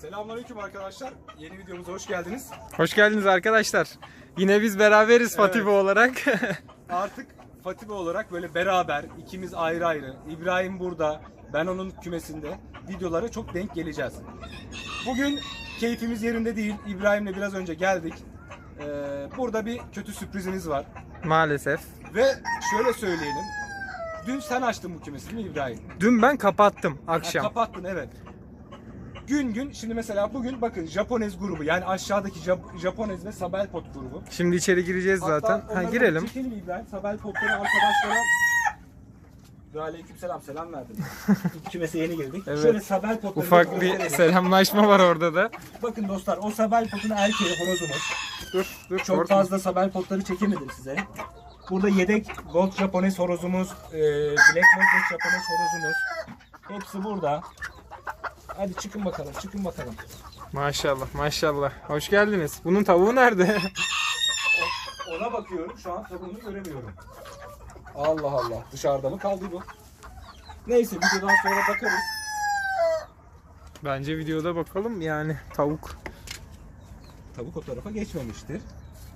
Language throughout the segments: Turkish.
Selamünaleyküm arkadaşlar. Yeni videomuza hoş geldiniz. Hoş geldiniz arkadaşlar. Yine biz beraberiz Fatibe olarak. Artık Fatibe olarak böyle beraber ikimiz ayrı ayrı. İbrahim burada, ben onun kümesinde videolara çok denk geleceğiz. Bugün keyfimiz yerinde değil. İbrahim'le biraz önce geldik. Ee, burada bir kötü sürprizimiz var. Maalesef. Ve şöyle söyleyelim. Dün sen açtın bu kümesi değil mi İbrahim? Dün ben kapattım Ha, akşam. kapattın evet. Gün gün şimdi mesela bugün bakın Japonez grubu yani aşağıdaki Jap- Japonez ve Sabelpot grubu. Şimdi içeri gireceğiz zaten. Hatta Ha girelim. Çekelim İbrahim. Sabelpotları arkadaşlara Ve aleykümselam selam verdim. İlk kümese yeni girdik. Evet. Şöyle Sabelpotları Ufak bir gösterelim. selamlaşma var orada da. Bakın dostlar o Sabelpot'un erkeği horozumuz. Dur dur. Çok korkma. fazla Sabelpotları çekemedim size. Burada yedek Gold Japones horozumuz, e, Black Model Japones horozumuz. Hepsi burada. Hadi çıkın bakalım, çıkın bakalım. Maşallah maşallah. Hoş geldiniz. Bunun tavuğu nerede? O- Ona bakıyorum, şu an tavuğunu göremiyorum. Allah Allah, dışarıda mı kaldı bu? Neyse, videodan sonra bakarız. Bence videoda bakalım yani tavuk. Tavuk o tarafa geçmemiştir.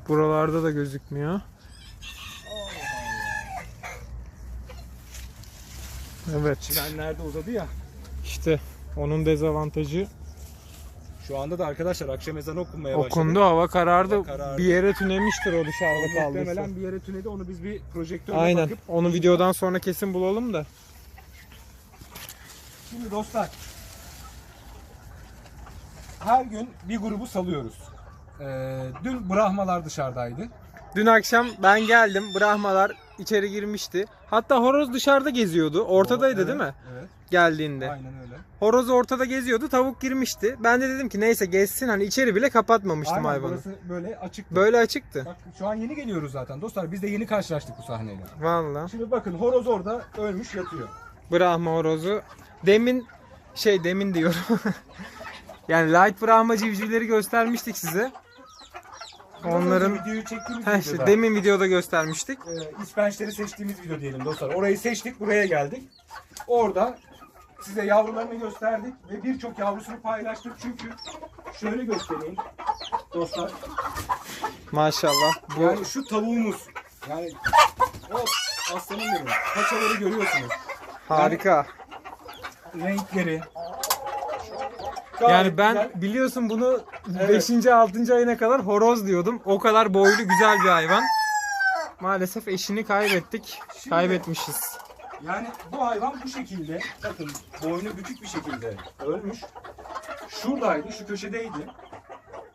Buralarda da gözükmüyor. Evet. Çimen nerede uzadı ya. İşte onun dezavantajı Şu anda da arkadaşlar akşam ezanı okunmaya başladı. okundu hava karardı. Hava karardı. Bir yere tünemiştir o dışarıda Muhtemelen kaldıysa. bir yere tünedi, onu biz bir projektörle Aynen. bakıp Onu videodan sonra kesin bulalım da. Şimdi dostlar her gün bir grubu salıyoruz. Ee, dün Brahmalar dışarıdaydı. Dün akşam ben geldim. Brahmalar içeri girmişti. Hatta horoz dışarıda geziyordu. Ortadaydı Evet, değil mi? Evet. Geldiğinde. Aynen öyle. Horoz ortada geziyordu. Tavuk girmişti. Ben de dedim ki neyse gezsin. Hani içeri bile kapatmamıştım Aynen hayvanı. burası böyle açık. Böyle açıktı. Bak şu an yeni geliyoruz zaten dostlar. Biz de yeni karşılaştık bu sahneyle. Vallahi. Şimdi bakın horoz orada ölmüş yatıyor. Brahma horozu. Demin şey demin diyorum. yani light Brahma civcivleri göstermiştik size. Onların videoyu çektiğimiz Heh, işte videoda. demin videoda göstermiştik. e, ispençleri seçtiğimiz video diyelim dostlar. Orayı seçtik, buraya geldik. Orada size yavrularını gösterdik ve birçok yavrusunu paylaştık. Çünkü şöyle göstereyim dostlar. Maşallah. Bu Yani şu tavuğumuz. Yani o aslanım benim. Paçaları görüyorsunuz. harika. Renkleri. Yani ben güzel. biliyorsun bunu Evet. 5. 6. ayına kadar horoz diyordum. O kadar boylu güzel bir hayvan. Maalesef eşini kaybettik. Şimdi- Kaybetmişiz. Yani bu hayvan bu şekilde. Bakın boynu bükük bir şekilde ölmüş. Şuradaydı, şu köşedeydi.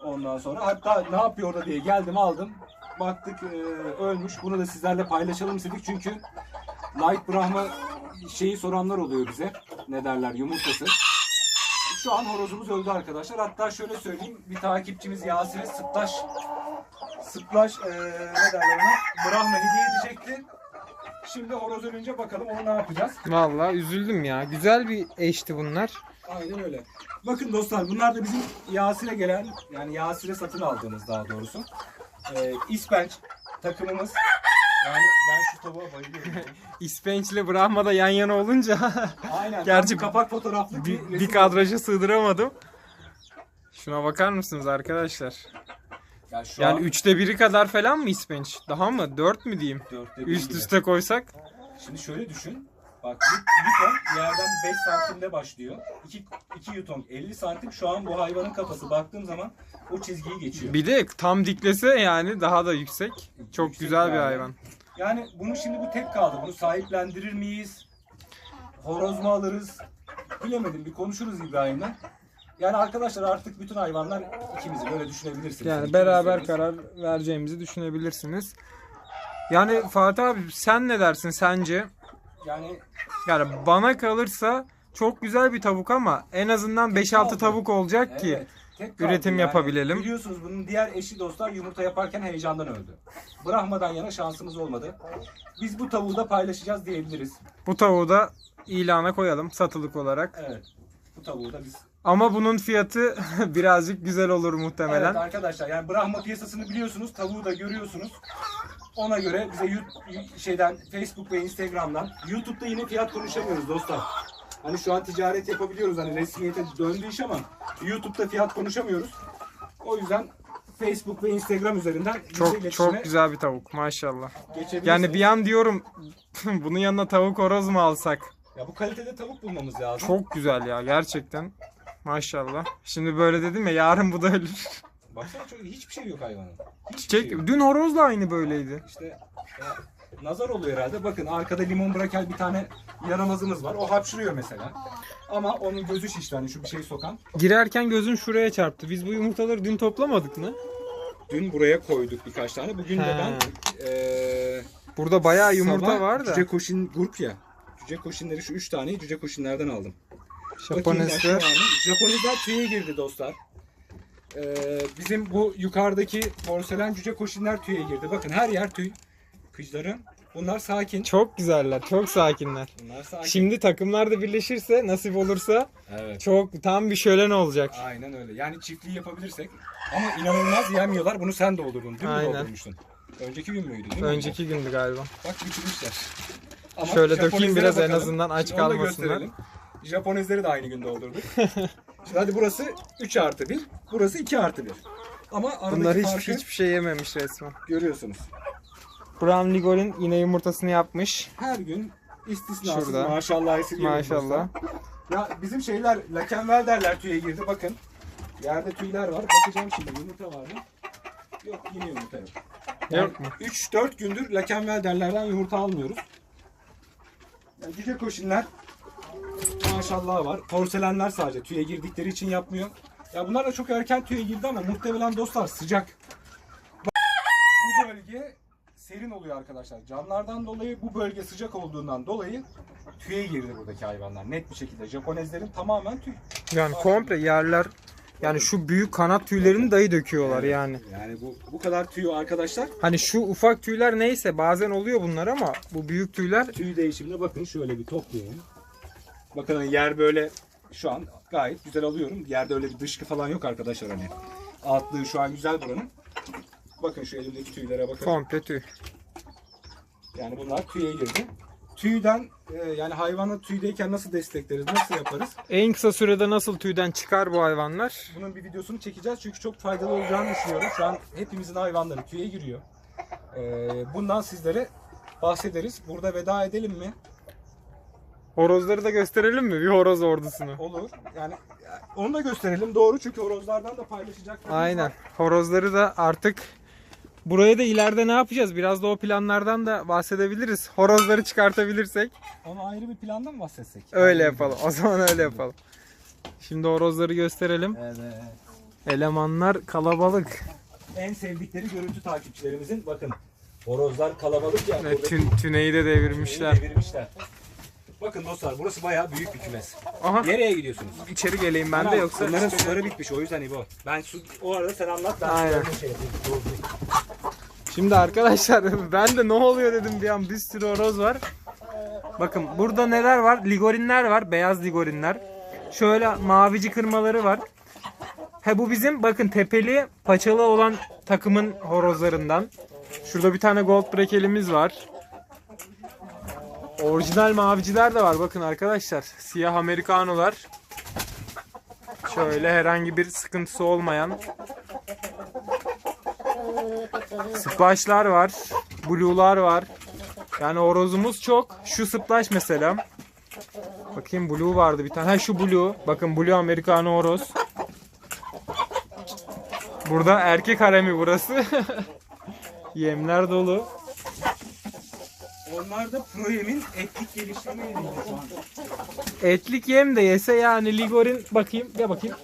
Ondan sonra hatta ne yapıyor orada diye geldim aldım. Baktık e, ölmüş. Bunu da sizlerle paylaşalım istedik çünkü Light Brahma şeyi soranlar oluyor bize. Ne derler yumurtası. Şu an horozumuz öldü arkadaşlar. Hatta şöyle söyleyeyim. Bir takipçimiz Yasir'e sıplaş sıplaş e, ne derler ona Brahma hediye edecekti. Şimdi horoz ölünce bakalım onu ne yapacağız. Vallahi üzüldüm ya. Güzel bir eşti bunlar. Aynen öyle. Bakın dostlar bunlar da bizim Yasir'e gelen yani Yasir'e satın aldığımız daha doğrusu. Ee, İspenç takımımız. Yani ben şu tavuğa bayılıyorum. İspenç ile Brahma da yan yana olunca Aynen. Gerçi Gerçi kapak fotoğraflı bir, bir, bir resim. kadraja sığdıramadım. Şuna bakar mısınız arkadaşlar? Ya şu Yani an üçte biri kadar falan mı İspenç? Daha mı? Dört mü diyeyim? dörtte bir Üst gibi. üste koysak. Şimdi şöyle düşün. Bak bir, bir ton yerden 5 santimde başlıyor. 2, 2 yuton 50 santim. Şu an bu hayvanın kafası baktığım zaman o çizgiyi geçiyor. Bir de tam diklese yani daha da yüksek. Çok Yüksek güzel bir yani. hayvan. Yani bunu şimdi bu tek kaldı. Bunu sahiplendirir miyiz? Horoz mu alırız? Bilemedim. Bir konuşuruz İbrahim'le. Yani arkadaşlar artık bütün hayvanlar ikimizi böyle düşünebilirsiniz. Yani İkimiz beraber karar vereceğimizi düşünebilirsiniz. Yani Fatih abi sen ne dersin sence? Yani Yani bana kalırsa çok güzel bir tavuk ama en azından 5-6 kaldı. tavuk olacak ki evet, tek kaldı. üretim yapabilelim. Biliyorsunuz bunun diğer eşi dostlar yumurta yaparken heyecandan öldü. Brahma'dan yana şansımız olmadı. Biz bu tavuğu da paylaşacağız diyebiliriz. bu tavuğu da ilana koyalım satılık olarak. Evet. Bu tavuğu da biz Ama bunun fiyatı birazcık güzel olur muhtemelen. Evet arkadaşlar yani Brahma piyasasını biliyorsunuz, tavuğu da görüyorsunuz. Ona göre bize şeyden Facebook ve Instagram'dan, YouTube'da yine fiyat konuşamıyoruz dostlar. Hani şu an ticaret yapabiliyoruz. Hani resmiyete döndü iş ama YouTube'da fiyat konuşamıyoruz. O yüzden Facebook ve Instagram üzerinden Çok çok güzel bir tavuk maşallah. Yani bir an diyorum bunun yanına tavuk horoz mu alsak? Ya bu kalitede tavuk bulmamız lazım. Çok güzel ya gerçekten. Maşallah. Şimdi böyle dedim ya yarın bu da ölür. Baksana çok hiçbir şey yok hayvanın. Hiçbir Çek, şey yok. dün horoz da aynı böyleydi. İşte ya, nazar oluyor herhalde. Bakın arkada limon brakel bir tane yaramazımız var. O hapşırıyor mesela. Ama onun gözü şişti hani şu bir şey sokan. Girerken gözüm şuraya çarptı. Biz bu yumurtaları dün toplamadık mı? Dün buraya koyduk birkaç tane. Bugün de He. ben eee Burada bayağı yumurta sabah var da. Cüce koşin grup ya. Cüce koşinleri şu üç taneyi cüce koşinlerden aldım. Bakayım mı? Japonezler tüye girdi dostlar. Ee, bizim bu yukarıdaki porselen cüce koşinler tüye girdi. Bakın her yer tüy. Kıçların. Bunlar sakin. Çok güzeller, çok sakinler. Bunlar sakin. Şimdi takımlar da birleşirse, nasip olursa Evet. çok tam bir şölen olacak. Aynen öyle. Yani çiftliği yapabilirsek. Ama inanılmaz yemiyorlar. Bunu sen doldurdun. Dün mü Aynen. doldurmuştun? Önceki gün müydü değil mi? Önceki gündü galiba. Bak bitirmişler. Ama Şöyle dökeyim Japonezlere biraz en bakalım. azından aç Şimdi onu da kalmasınlar. gösterelim. Japonezleri de aynı gün doldurduk. Şimdi hadi burası 3 artı 1. Burası 2 artı 1. Ama aradaki Bunlar hiç, farkı hiçbir şey yememiş resmen. görüyorsunuz. Brown Ligol'in yine yumurtasını yapmış. Her gün istisnasız Şurada. maşallah esirgiyoruz Maşallah. Ya bizim şeyler Lakenvelderler tüye girdi bakın. Yerde tüyler var. Bakacağım şimdi yumurta var mı? Yok yine yumurta yok. Yok mu? 3-4 gündür Lakenvelderlerden yumurta almıyoruz. Yani cüce koşinler maşallah var. Porselenler sadece tüye girdikleri için yapmıyor. Ya bunlar da çok erken tüye girdi ama muhtemelen dostlar sıcak. Bu bölge serin oluyor arkadaşlar. Camlardan dolayı bu bölge sıcak olduğundan dolayı tüye girdi buradaki hayvanlar. Net bir şekilde. Japonezlerin tamamen tüy. Yani komple yerler yani şu büyük kanat tüylerini dahi döküyorlar yani. Yani bu bu kadar tüy arkadaşlar. Hani şu ufak tüyler neyse bazen oluyor bunlar ama bu büyük tüyler Tüy değişimine bakın şöyle bir toplayayım. Bakın hani yer böyle şu an gayet güzel alıyorum. Yerde öyle bir dışkı falan yok arkadaşlar hani. Altlığı şu an güzel buranın. Bakın şu elimdeki tüylere bakın. komple tüy. Yani bunlar tüye girdi. Tüyden e, yani hayvanı tüydeyken nasıl destekleriz, nasıl yaparız? En kısa sürede nasıl tüyden çıkar bu hayvanlar? Bunun bir videosunu çekeceğiz çünkü çok faydalı olacağını düşünüyorum. Şu an hepimizin hayvanları tüye giriyor. E, bundan sizlere bahsederiz. Burada veda edelim mi? Horozları da gösterelim mi? Bir horoz ordusunu. Olur. Yani onu da gösterelim. Doğru çünkü horozlardan da paylaşacaklarımız Aynen. var. Horozları da artık buraya da ileride ne yapacağız? Biraz da o planlardan da bahsedebiliriz. Horozları çıkartabilirsek Onu ayrı bir plandan mı bahsetsek? öyle yapalım. O zaman öyle yapalım. Şimdi horozları gösterelim. Evet. Elemanlar kalabalık. En sevdikleri görüntü takipçilerimizin bakın. Horozlar kalabalık ya. Tün, tüneyi de devirmişler. şeyi devirmişler. Bakın dostlar burası bayağı büyük bir kümes. Aha Nereye gidiyorsunuz? içeri geleyim ben de yoksa. Bunların suları bitmiş o yüzden İbo. Ben su, o arada sen anlat ben Aynen. sularını şey yapayım. Şimdi arkadaşlar ben de ne oluyor dedim bir an bir sürü horoz var. Bakın burada neler var? Ligorinler var. Beyaz ligorinler. Şöyle mavici kırmaları var. He bu bizim bakın tepeli paçalı olan takımın horozlarından. Şurada bir tane gold brekelimiz var. Orijinal maviciler de var bakın arkadaşlar. Siyah Amerikanolar. Şöyle herhangi bir sıkıntısı olmayan Splash'lar var. Blue'lar var. Yani horozumuz çok. Şu splash mesela. Bakayım blue vardı bir tane. Ha şu blue. Bakın blue Americano horoz. Burada erkek haremi burası. Yemler dolu. Onlar da Proyem'in etnik geliştirme yeriydi şu an. Etlik yem de yese yani ligorin bakayım ya bakayım.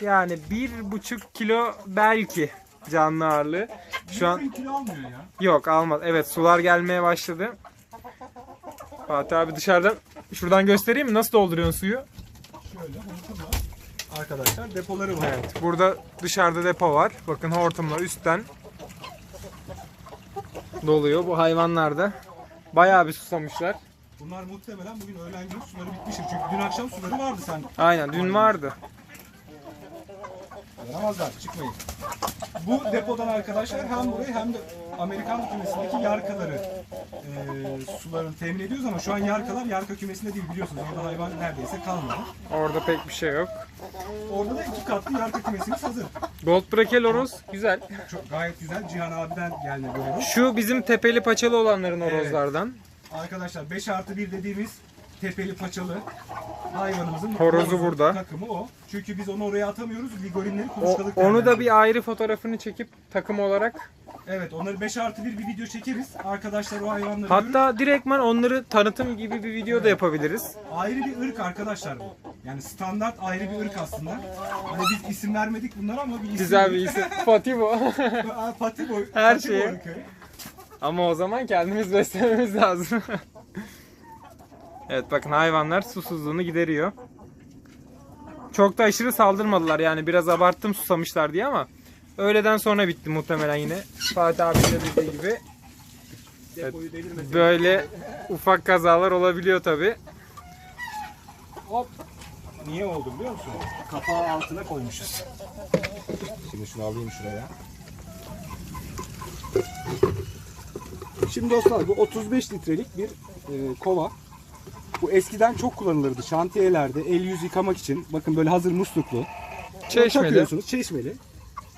Yani bir buçuk kilo belki canlı ağırlığı. Şu an kilo almıyor ya. Yok almaz. Evet sular gelmeye başladı. Fatih abi dışarıdan şuradan göstereyim mi? Nasıl dolduruyorsun suyu? Şöyle hortum var. Arkadaşlar depoları var. Evet. Burada dışarıda depo var. Bakın hortumlar üstten doluyor. Bu hayvanlar da bayağı bir susamışlar. Bunlar muhtemelen bugün öğlen gibi suları bitmiştir. Çünkü dün akşam suları vardı sen. Aynen dün vardı. Yaramazlar çıkmayın. Bu depodan arkadaşlar hem burayı hem de Amerikan kümesindeki yarkaları e, sularını temin ediyoruz ama şu an yarkalar yarka kümesinde değil biliyorsunuz. Orada hayvan neredeyse kalmadı. Orada pek bir şey yok. Orada da iki katlı yarka kümesimiz hazır. Gold Brakel horoz güzel. Çok gayet güzel. Cihan abiden gelme bir horoz. Şu bizim tepeli paçalı olanların horozlardan. Arkadaşlar 5 artı 1 dediğimiz tepeli paçalı hayvanımızın Horozu burada. takımı o. Çünkü biz onu oraya atamıyoruz. Ligorinleri O, kuluçkalık onu da bir ayrı fotoğrafını çekip takım olarak. Evet onları 5 artı 1 bir video çekeriz. Arkadaşlar o hayvanları görür. Hatta direktman onları tanıtım gibi bir video da yapabiliriz. Ayrı bir ırk arkadaşlar bu. Yani standart ayrı bir ırk aslında. Hani biz isim vermedik bunlara ama bir isim. Güzel bir isim. Fatih bu. Aa, Patibo. Her Patibo şeyi. ırkı. Ama o zaman kendimiz beslememiz lazım. evet bakın hayvanlar susuzluğunu gideriyor. Çok da aşırı saldırmadılar yani biraz abarttım susamışlar diye ama öğleden sonra bitti muhtemelen yine. Fatih abi de dediği gibi Depoyu delirmesin. böyle ufak kazalar olabiliyor tabi. Hop. Niye oldu biliyor musun? Kapağı altına koymuşuz. Şimdi şunu alayım şuraya. Şimdi dostlar bu 35 litrelik bir e, kova. Bu eskiden çok kullanılırdı şantiyelerde el yüz yıkamak için. Bakın böyle hazır musluklu. Çeşmeli. Çeşmeli.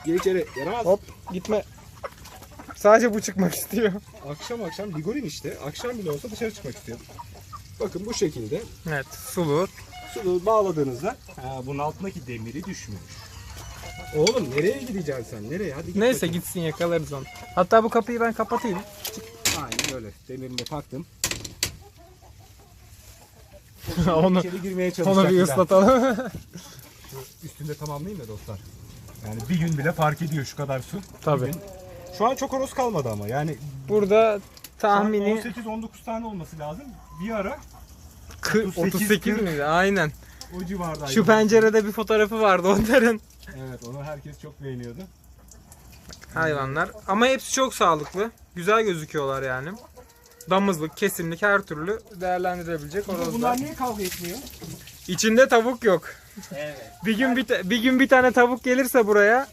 Geri içeri yaramaz. Hop gitme. Sadece bu çıkmak istiyor. Akşam akşam ligorin işte. Akşam bile olsa dışarı çıkmak istiyor. Bakın bu şekilde Evet sulu. Sulu bağladığınızda ha, bunun altındaki demiri düşmüyor. Oğlum nereye gideceksin sen? Nereye? Hadi git Neyse bakayım. gitsin yakalarız onu. Hatta bu kapıyı ben kapatayım. Aynen öyle. Demirini de taktım. onu İçeri girmeye çalışacak. onu bir ıslatalım. Üstünde tamamlayayım da dostlar. Yani bir gün bile fark ediyor şu kadar su. Tabii. Bir gün. Şu an çok horoz kalmadı ama yani Burada tahmini 18-19 tane olması lazım. Bir ara kı- 38 38 miydi? Aynen. o civardaydı. Şu pencerede bir fotoğrafı vardı onların. Evet onu herkes çok beğeniyordu. Hayvanlar. Ama hepsi çok sağlıklı. Güzel gözüküyorlar yani. Damızlık, kesimlik her türlü değerlendirebilecek Bunlar horozlar. niye kavga etmiyor? İçinde tavuk yok. Evet. Bir gün bir, ta- bir gün bir tane tavuk gelirse buraya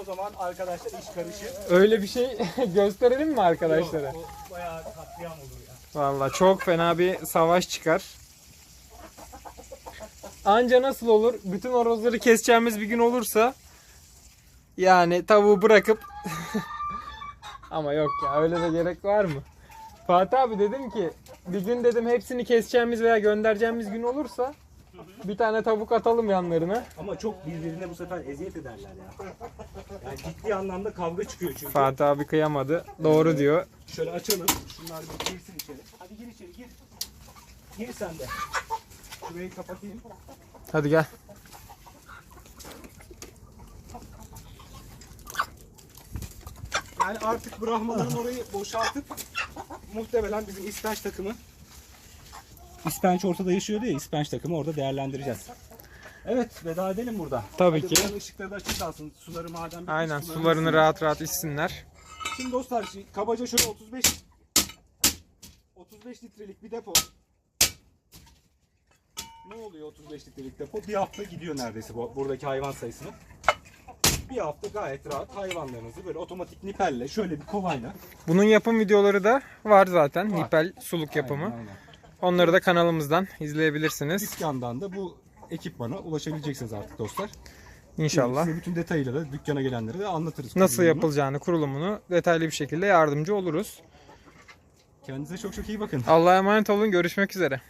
O zaman arkadaşlar iş karışır. öyle bir şey gösterelim mi arkadaşlara? O bayağı katliam olur ya. Vallahi çok fena bir savaş çıkar. Anca nasıl olur? Bütün horozları keseceğimiz bir gün olursa yani tavuğu bırakıp ama yok ya öyle de gerek var mı? Fatih abi dedim ki bir gün dedim hepsini keseceğimiz veya göndereceğimiz gün olursa bir tane tavuk atalım yanlarına. Ama çok birbirine bu sefer eziyet ederler ya. Yani ciddi anlamda kavga çıkıyor çünkü. Fatih abi kıyamadı. Doğru diyor. Şöyle açalım. Şunlar bir girsin içeri. Hadi gir içeri gir. Gir sen de. Şurayı kapatayım. Hadi gel. Yani artık Brahmaların orayı boşaltıp muhtemelen bizim İspenç takımı İspenç ortada yaşıyordu ya İspenç takımı orada değerlendireceğiz. Evet veda edelim burada. Tabii Hadi ki. ışıkları da açık kalsın. Suları madem bitmiş, Aynen sularını sularını rahat rahat içsinler. Şimdi dostlar şimdi kabaca şöyle 35 35 litrelik bir depo. Ne oluyor 35 litrelik depo? Bir hafta gidiyor neredeyse bu, buradaki hayvan sayısını. Bir hafta gayet rahat hayvanlarınızı böyle otomatik nipelle şöyle bir kovayla. Bunun yapım videoları da var zaten. Var. Nipel suluk yapımı. Aynen, aynen. Onları da kanalımızdan izleyebilirsiniz. Dükkandan da bu ekipmana ulaşabileceksiniz artık dostlar. İnşallah. Size bütün detayıyla da dükkana gelenlere de anlatırız. Nasıl kurulumunu. yapılacağını, kurulumunu detaylı bir şekilde yardımcı oluruz. Kendinize çok çok iyi bakın. Allah'a emanet olun. Görüşmek üzere.